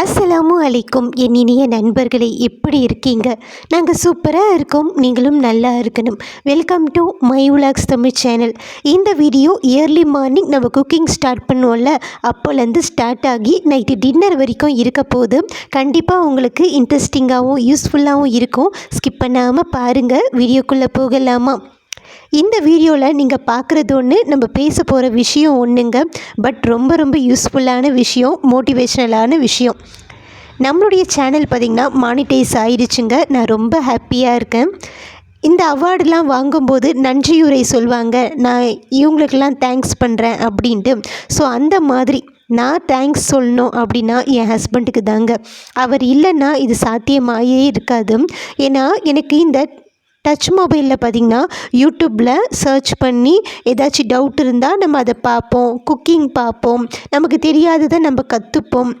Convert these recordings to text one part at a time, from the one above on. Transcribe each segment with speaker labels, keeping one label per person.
Speaker 1: அஸ்ஸலாமு அலைக்கும் என் இனிய நண்பர்களே எப்படி இருக்கீங்க? நாங்கள் சூப்பராக இருக்கோம் நீங்களும் நல்லா இருக்கணும். Welcome to my vlogs Tamil channel இந்த வீடியோ இயர்லி மார்னிங் நம்ம குக்கிங் ஸ்டார்ட் பண்ணுவோம்ல அப்போலேருந்து ஸ்டார்ட் ஆகி நைட்டு டின்னர் வரைக்கும் இருக்க போது கண்டிப்பாக உங்களுக்கு இன்ட்ரெஸ்டிங்காகவும் யூஸ்ஃபுல்லாகவும் இருக்கும். ஸ்கிப் பண்ணாமல் பாருங்கள் வீடியோக்குள்ளே போகலாமா? இந்த வீடியோவில் நீங்கள் பார்க்குறது ஒன்று நம்ம பேச போகிற விஷயம் ஒன்றுங்க பட் ரொம்ப ரொம்ப யூஸ்ஃபுல்லான விஷயம் மோட்டிவேஷ்னலான விஷயம். நம்மளுடைய சேனல் பார்த்திங்கன்னா மானிட்டைஸ் ஆயிடுச்சுங்க நான் ரொம்ப ஹாப்பியாக இருக்கேன். இந்த அவார்டெலாம் வாங்கும்போது நன்றியுரை சொல்லுவாங்க நான் இவங்களுக்கெல்லாம் தேங்க்ஸ் பண்ணுறேன் அப்படின்ட்டு. ஸோ அந்த மாதிரி நான் தேங்க்ஸ் சொல்லணும் அப்படின்னா என் ஹஸ்பண்டுக்கு தாங்க. அவர் இல்லைன்னா இது சாத்தியமாயே இருக்காது. ஏன்னா எனக்கு இந்த டச் மொபைலில் பார்த்திங்கன்னா யூடியூப்பில் சர்ச் பண்ணி ஏதாச்சும் டவுட் இருந்தால் நம்ம அதை பார்ப்போம். குக்கிங் பார்ப்போம். நமக்கு தெரியாததை நம்ம கற்றுப்போம்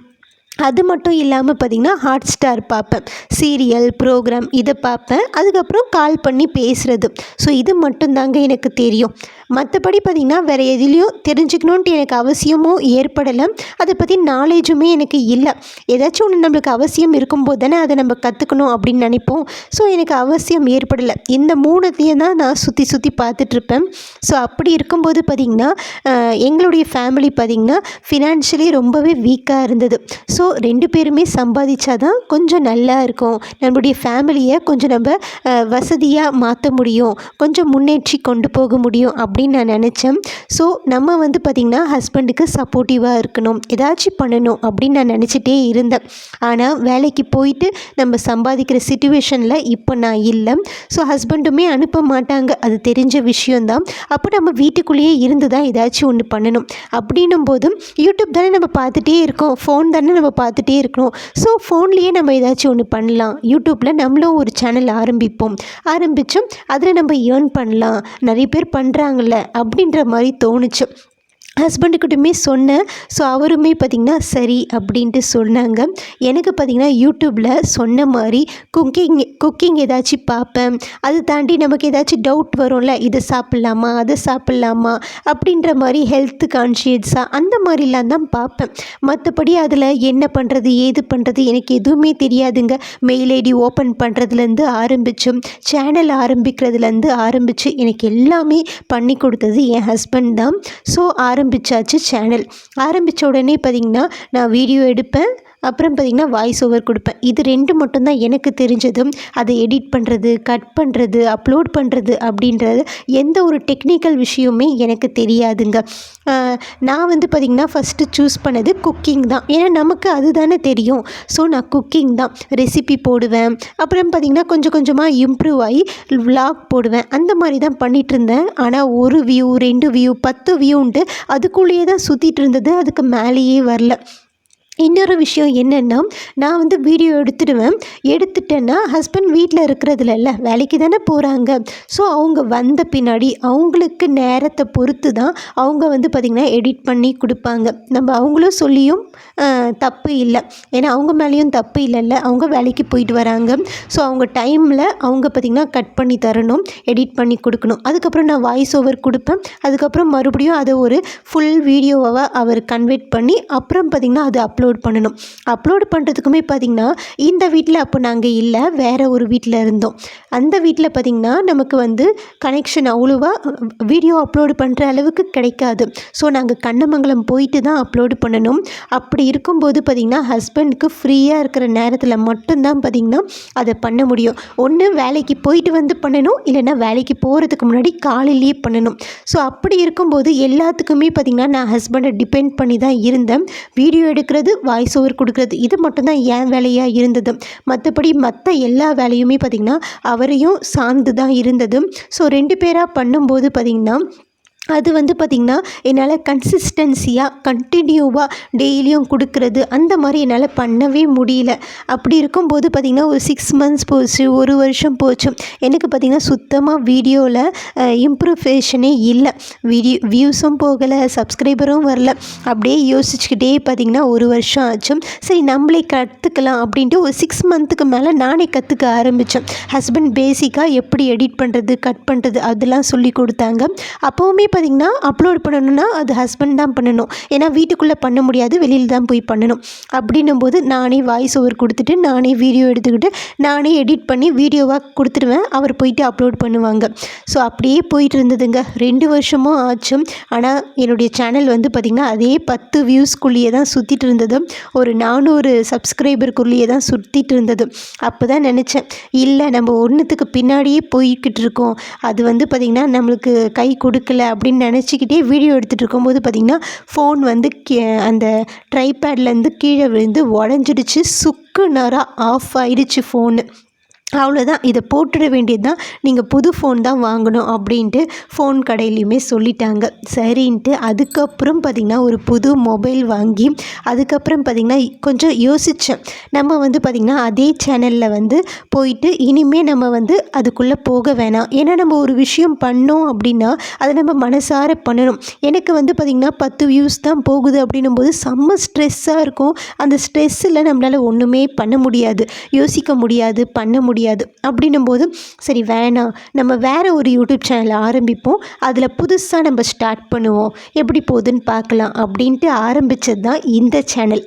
Speaker 1: அது மட்டும் இல்லாமல் பார்த்திங்கன்னா ஹாட் ஸ்டார் பார்ப்பேன் சீரியல் ப்ரோக்ராம் இதை பார்ப்பேன் அதுக்கப்புறம் கால் பண்ணி பேசுகிறது ஸோ இது மட்டும்தாங்க எனக்கு தெரியும். மற்றபடி பார்த்திங்கன்னா வேறு எதுலேயும் தெரிஞ்சுக்கணுன்ட்டு எனக்கு அவசியமும் ஏற்படலை. அதை பற்றி நாலேஜுமே எனக்கு இல்லை. ஏதாச்சும் ஒன்று நம்மளுக்கு அவசியம் இருக்கும்போது தானே அதை நம்ம கற்றுக்கணும் அப்படின்னு நினைப்போம். ஸோ எனக்கு அவசியம் ஏற்படலை. இந்த மூணுத்தையும் தான் நான் சுற்றி சுற்றி பார்த்துட்ருப்பேன் ஸோ அப்படி இருக்கும்போது பார்த்திங்கன்னா எங்களுடைய ஃபேமிலி பார்த்திங்கன்னா ஃபினான்ஷியலி ரொம்பவே வீக்காக இருந்தது. ஸோ ஸோ ரெண்டு பேருமே சம்பாதிச்சா தான் கொஞ்சம் நல்லா இருக்கும். நம்மளுடைய ஃபேமிலியை கொஞ்சம் நம்ம வசதியாக மாற்ற முடியும். கொஞ்சம் முன்னேற்றி கொண்டு போக முடியும் அப்படின்னு நான் நினச்சேன். ஸோ நம்ம வந்து பார்த்திங்கன்னா ஹஸ்பண்டுக்கு சப்போர்ட்டிவாக இருக்கணும். ஏதாச்சும் பண்ணணும் அப்படின்னு நான் நினச்சிட்டே இருந்தேன். ஆனால் வேலைக்கு போயிட்டு நம்ம சம்பாதிக்கிற சுச்சுவேஷனில் இப்போ நான் இல்லை. ஸோ ஹஸ்பண்டுமே அனுப்ப மாட்டாங்க. அது தெரிஞ்ச விஷயந்தான் அப்போ நம்ம வீட்டுக்குள்ளேயே இருந்து தான் ஏதாச்சும் ஒன்று பண்ணணும். அப்படின்னும் போதும் யூடியூப் தானே நம்ம பார்த்துட்டே இருக்கோம். ஃபோன் தானே நம்ம பார்த்துட்டே இருக்கணும். ஸோ ஃபோன்லேயே நம்ம ஏதாச்சும் ஒன்று பண்ணலாம். யூடியூப்பில் நம்மளும் ஒரு சேனல் ஆரம்பிப்போம். ஆரம்பித்தோம் அதில் நம்ம ஏர்ன் பண்ணலாம். நிறைய பேர் பண்ணுறாங்கல்ல அப்படின்ற மாதிரி தோணுச்சு. ஹஸ்பண்டுக்கிட்டுமே சொன்னேன். ஸோ அவருமே பார்த்திங்கன்னா சரி அப்படின்ட்டு சொன்னாங்க. எனக்கு பார்த்திங்கன்னா யூடியூப்பில் சொன்ன மாதிரி குக்கிங் குக்கிங் ஏதாச்சும் பார்ப்பேன். அதை தாண்டி நமக்கு ஏதாச்சும் டவுட் வரும்ல இதை சாப்பிட்லாமா அதை சாப்பிட்லாமா அப்படின்ற மாதிரி ஹெல்த் கான்ஷியஸாக அந்த மாதிரிலாம் தான் பார்ப்பேன். மற்றபடி அதில் என்ன பண்ணுறது ஏது பண்ணுறது எனக்கு எதுவுமே தெரியாதுங்க. மெயில் ஐடி ஓப்பன் பண்ணுறதுலேருந்து ஆரம்பித்தோம் சேனல் ஆரம்பிக்கிறதுலேருந்து ஆரம்பித்து எனக்கு எல்லாமே பண்ணி கொடுத்தது என் ஹஸ்பண்ட் தான். ஸோ ஆரம்பி ஆரம்பித்தாச்சு சேனல் ஆரம்பித்த உடனே பார்த்திங்கன்னா நான் வீடியோ எடுப்பேன். அப்புறம் பார்த்திங்கன்னா வாய்ஸ் ஓவர் கொடுப்பேன். இது ரெண்டு மட்டும்தான் எனக்கு தெரிஞ்சதும் அதை எடிட் பண்ணுறது கட் பண்ணுறது அப்லோட் பண்ணுறது அப்படின்றது எந்த ஒரு டெக்னிக்கல் விஷயமே எனக்கு தெரியாதுங்க. நான் வந்து பார்த்திங்கன்னா ஃபஸ்ட்டு சூஸ் பண்ணது குக்கிங் தான். ஏன்னா நமக்கு அதுதானே தெரியும். ஸோ நான் குக்கிங் தான். ரெசிபி போடுவேன். அப்புறம் பார்த்திங்கன்னா கொஞ்சம் கொஞ்சமாக இம்ப்ரூவ் ஆகி விலாக் போடுவேன். அந்த மாதிரி தான் பண்ணிகிட்டு இருந்தேன் ஆனால் ஒரு வியூ ரெண்டு வியூ பத்து வியூன்ட்டு அதுக்குள்ளேயே தான் சுற்றிட்டு இருந்தது அதுக்கு மேலேயே வரல. இன்னொரு விஷயம் என்னென்னா நான் வந்து வீடியோ எடுத்துடுவேன். எடுத்துட்டேன்னா ஹஸ்பண்ட் வீட்டில் இருக்கிறதுல இல்லை வேலைக்கு தானே போகிறாங்க ஸோ அவங்க வந்த பின்னாடி அவங்களுக்கு நேரத்தை பொறுத்து தான் அவங்க வந்து பார்த்திங்கன்னா எடிட் பண்ணி கொடுப்பாங்க. நம்ம அவங்களும் சொல்லியும் தப்பு இல்லை. ஏன்னா அவங்க மேலேயும் தப்பு இல்லைல்ல. அவங்க வேலைக்கு போயிட்டு வராங்க. ஸோ அவங்க டைமில் அவங்க பார்த்திங்கன்னா கட் பண்ணி தரணும் எடிட் பண்ணி கொடுக்கணும். அதுக்கப்புறம் நான் வாய்ஸ் ஓவர் கொடுப்பேன். அதுக்கப்புறம் மறுபடியும் அதை ஒரு ஃபுல் வீடியோவாக அவர் கன்வெர்ட் பண்ணி அப்புறம் பார்த்திங்கன்னா அது அப்லோட் அப்லோட் பண்ணணும். அப்லோட் பண்ணுறதுக்குமே பார்த்திங்கன்னா இந்த வீட்டில் அப்போ நாங்கள் இல்லை வேறு ஒரு வீட்டில் இருந்தோம். அந்த வீட்டில் பார்த்திங்கன்னா நமக்கு வந்து கனெக்ஷன் அவ்வளோவா வீடியோ அப்லோடு பண்ணுற அளவுக்கு கிடைக்காது. ஸோ நாங்கள் கண்ணமங்கலம் போயிட்டு தான் அப்லோடு பண்ணணும். அப்படி இருக்கும்போது பார்த்திங்கன்னா ஹஸ்பண்டுக்கு ஃப்ரீயாக இருக்கிற நேரத்தில் மட்டும்தான் பார்த்திங்கன்னா அதை பண்ண முடியும். ஒன்று வேலைக்கு போயிட்டு வந்து பண்ணணும். இல்லைன்னா வேலைக்கு போகிறதுக்கு முன்னாடி காலையிலேயே பண்ணணும். ஸோ அப்படி இருக்கும்போது எல்லாத்துக்குமே பார்த்திங்கன்னா நான் ஹஸ்பண்டை டிபெண்ட் பண்ணி தான் இருந்தேன். வீடியோ எடுக்கிறது வாய்ஸ் ஓவர் கொடுக்குறது. இது மட்டும்தான் என் வேலையாக இருந்தது. மற்றபடி மற்ற எல்லா வேலையுமே பார்த்திங்கன்னா அவரையும் சார்ந்து தான் இருந்தது. ஸோ ரெண்டு பேராக பண்ணும்போது பார்த்திங்கன்னா அது வந்து பார்த்திங்கன்னா என்னால் கன்சிஸ்டன்சியாக கண்டினியூவாக டெய்லியும் கொடுக்குறது அந்த மாதிரி என்னால் பண்ணவே முடியல. அப்படி இருக்கும்போது பார்த்திங்கன்னா ஒரு சிக்ஸ் மந்த்ஸ் போச்சு ஒரு வருஷம் போச்சு. எனக்கு பார்த்திங்கன்னா சுத்தமாக வீடியோவில் இம்ப்ரூவேஷனே இல்லை. வீடியோ வியூஸும் போகலை சப்ஸ்கிரைபரும் வரல. அப்படியே யோசிச்சுக்கிட்டே பார்த்திங்கன்னா ஒரு வருஷம் ஆச்சு. சரி நம்மளே கற்றுக்கலாம் அப்படின்ட்டு ஒரு சிக்ஸ் மந்த்துக்கு மேலே நானே கற்றுக்க ஆரம்பித்தேன் ஹஸ்பண்ட் பேசிக்காக எப்படி எடிட் பண்ணுறது கட் பண்ணுறது அதெல்லாம் சொல்லி கொடுத்தாங்க. அப்போவுமே பார்த்திங்கன்னா அப்லோட் பண்ணணும்னா அது ஹஸ்பண்ட் தான் பண்ணணும். ஏன்னா வீட்டுக்குள்ளே பண்ண முடியாது வெளியில் தான் போய் பண்ணணும். அப்படின்னும் போது நானே வாய்ஸ் ஓவர் கொடுத்துட்டு நானே வீடியோ எடுத்துக்கிட்டு நானே எடிட் பண்ணி வீடியோவாக கொடுத்துருவேன். அவர் போயிட்டு அப்லோட் பண்ணுவாங்க. ஸோ அப்படியே போயிட்டு இருந்ததுங்க. ரெண்டு வருஷமும் ஆச்சும். ஆனால் என்னுடைய சேனல் வந்து பார்த்திங்கன்னா அதே பத்து வியூஸ்க்குள்ளேயே தான் சுற்றிட்டு இருந்தது. ஒரு நானூறு சப்ஸ்கிரைபருக்குள்ளேயே தான் சுற்றிட்டு இருந்தது. அப்போ தான் நினச்சேன் இல்லை நம்ம ஒன்றுத்துக்கு பின்னாடியே போய்கிட்டு இருக்கோம். அது வந்து பார்த்திங்கன்னா நம்மளுக்கு கை கொடுக்கல அப்படின்னு நினச்சிக்கிட்டே வீடியோ எடுத்துகிட்டு இருக்கும்போது பார்த்திங்கன்னா ஃபோன் வந்து கே அந்த ட்ரைபேட்லேருந்து கீழே விழுந்து உடஞ்சிடுச்சு. சுக்கு நேரம் ஆஃப் ஆயிடுச்சு ஃபோனு அவ்வளோதான் இதை போட்டுட வேண்டியது தான் நீங்கள் புது ஃபோன் தான் வாங்கணும் அப்படின்ட்டு ஃபோன் கடையிலையுமே சொல்லிட்டாங்க. சரின்ட்டு அதுக்கப்புறம் பார்த்திங்கன்னா ஒரு புது மொபைல் வாங்கி அதுக்கப்புறம் பார்த்திங்கன்னா கொஞ்சம் யோசித்தேன் நம்ம வந்து பார்த்திங்கன்னா அதே சேனலில் வந்து போயிட்டு இனிமேல் நம்ம வந்து அதுக்குள்ளே போக வேணாம். ஏன்னா நம்ம ஒரு விஷயம் பண்ணோம் அப்படின்னா அதை நம்ம மனசார பண்ணணும். எனக்கு வந்து பார்த்திங்கன்னா பத்து வியூஸ் தான் போகுது அப்படின்னும் போது செம்ம ஸ்ட்ரெஸ்ஸாக இருக்கும். அந்த ஸ்ட்ரெஸ்ஸில் நம்மளால் ஒன்றுமே பண்ண முடியாது. யோசிக்க முடியாது பண்ண முடியாது முடியாது. அப்படின்னும் போது சரி வேணாம். நம்ம வேறு ஒரு யூடியூப் சேனலை ஆரம்பிப்போம். அதில் புதுசாக நம்ம ஸ்டார்ட் பண்ணுவோம். எப்படி போகுதுன்னு பார்க்கலாம் அப்படின்ட்டு ஆரம்பித்தது தான் இந்த சேனல்.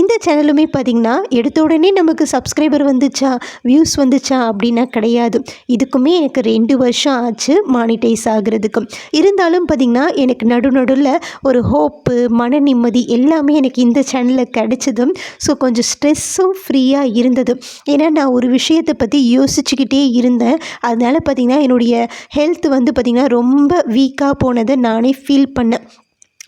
Speaker 1: இந்த சேனலுமே பார்த்திங்கன்னா எடுத்த உடனே நமக்கு சப்ஸ்கிரைபர் வந்துச்சா வியூஸ் வந்துச்சா அப்படின்னா கிடையாது. இதுக்குமே எனக்கு ரெண்டு வருஷம் ஆச்சு மானிட்டைஸ் ஆகிறதுக்கும் இருந்தாலும் பார்த்திங்கன்னா எனக்கு நடு நடுவில் ஒரு ஹோப்பு மன நிம்மதி எல்லாமே எனக்கு இந்த சேனலில் கிடைச்சதும் ஸோ கொஞ்சம் ஸ்ட்ரெஸ்ஸும் ஃப்ரீயாக இருந்தது ஏன்னா நான் ஒரு விஷயத்தை பற்றி பற்றி யோசிச்சுக்கிட்டே இருந்தேன். அதனால் பார்த்திங்கன்னா என்னுடைய ஹெல்த் வந்து பார்த்திங்கன்னா ரொம்ப வீக்காக போனதை நானே ஃபீல் பண்ணேன்.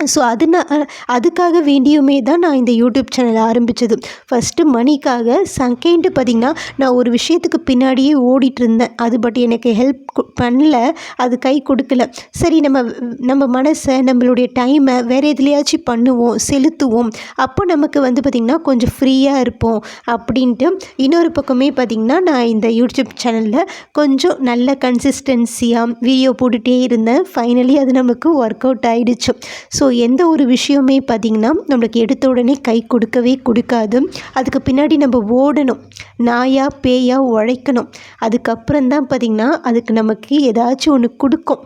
Speaker 1: ஸோ அது நான் அதுக்காக வேண்டியுமே தான் நான் இந்த யூடியூப் சேனல் ஆரம்பித்தது ஃபஸ்ட்டு மணிக்காக செகண்டு பார்த்திங்கன்னா நான் ஒரு விஷயத்துக்கு பின்னாடியே ஓடிட்டு இருந்தேன் அது பட் எனக்கு ஹெல்ப் பண்ணல. அது கை கொடுக்கல. சரி நம்ம நம்ம மனசை நம்மளுடைய டைமை வேறு எதுலையாச்சும் பண்ணுவோம் செலுத்துவோம். அப்போ நமக்கு வந்து பார்த்திங்கன்னா கொஞ்சம் ஃப்ரீயாக இருப்போம் அப்படின்ட்டு இன்னொரு பக்கமே பார்த்திங்கன்னா நான் இந்த யூடியூப் சேனலில் கொஞ்சம் நல்ல கன்சிஸ்டன்சியாக வீடியோ போட்டுகிட்டே இருந்தேன். ஃபைனலி அது நமக்கு ஒர்க் அவுட் ஆகிடுச்சு ஸோ எந்த ஒரு விஷயமே பார்த்திங்கன்னா நம்மளுக்கு எடுத்த உடனே கை கொடுக்கவே கொடுக்காது. அதுக்கு பின்னாடி நம்ம ஓடணும். நாயாக பேயா உழைக்கணும். அதுக்கப்புறம் தான் பார்த்திங்கன்னா அதுக்கு நமக்கு ஏதாச்சும் ஒன்று கொடுக்கும்.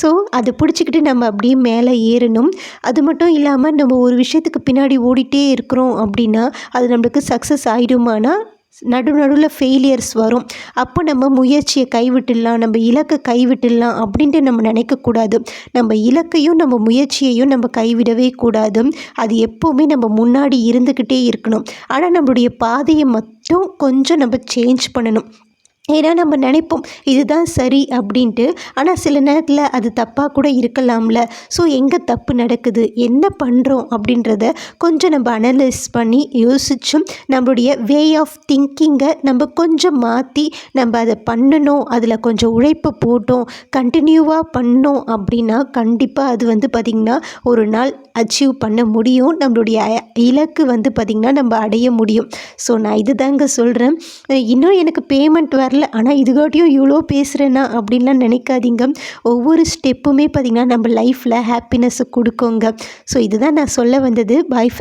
Speaker 1: ஸோ அதை பிடிச்சிக்கிட்டு நம்ம அப்படியே மேலே ஏறணும். அது மட்டும் இல்லாமல் நம்ம ஒரு விஷயத்துக்கு பின்னாடி ஓடிட்டே இருக்கிறோம் அப்படின்னா அது நம்மளுக்கு சக்ஸஸ் ஆகிடுமானா நடு நடுவில் ஃபெயிலியர்ஸ் வரும். அப்போ நம்ம முயற்சியை கைவிட்டுடலாம் நம்ம இலக்கை கைவிட்டுடலாம் அப்படின்ட்டு நம்ம நினைக்கக்கூடாது. நம்ம இலக்கையும் நம்ம முயற்சியையும் நம்ம கைவிடவே கூடாது. அது எப்போவுமே நம்ம முன்னாடி இருந்துக்கிட்டே இருக்கணும். ஆனால் நம்மளுடைய பாதையை மட்டும் கொஞ்சம் நம்ம சேஞ்ச் பண்ணணும். ஏன்னா நம்ம நினைப்போம் இதுதான் சரி அப்படின்ட்டு. ஆனால் சில நேரத்தில் அது தப்பாக கூட இருக்கலாம்ல. ஸோ எங்கே தப்பு நடக்குது? என்ன பண்ணுறோம் அப்படின்றத கொஞ்சம் நம்ம அனலைஸ் பண்ணி யோசிச்சும் நம்மளுடைய வே ஆஃப் திங்கிங்கை நம்ம கொஞ்சம் மாற்றி நம்ம அதை பண்ணணும் அதில் கொஞ்சம் உழைப்பு போட்டோம் கண்டினியூவாக பண்ணோம் அப்படின்னா கண்டிப்பாக அது வந்து பார்த்திங்கன்னா ஒரு நாள் அச்சீவ் பண்ண முடியும். நம்மளுடைய இலக்கு வந்து பார்த்திங்கன்னா நம்ம அடைய முடியும். ஸோ நான் இது தாங்க சொல்கிறேன் இன்னும் எனக்கு பேமெண்ட் வரல வரல ஆனால் இதுகாட்டியும் இவ்வளோ பேசுகிறேன்னா அப்படின்லாம் நினைக்காதீங்க. ஒவ்வொரு ஸ்டெப்புமே பார்த்திங்கன்னா நம்ம லைஃப்பில் ஹாப்பினஸ்ஸை கொடுக்குங்க. ஸோ இதுதான் நான் சொல்ல வந்தது. பாய் ஃப்ரெண்ட்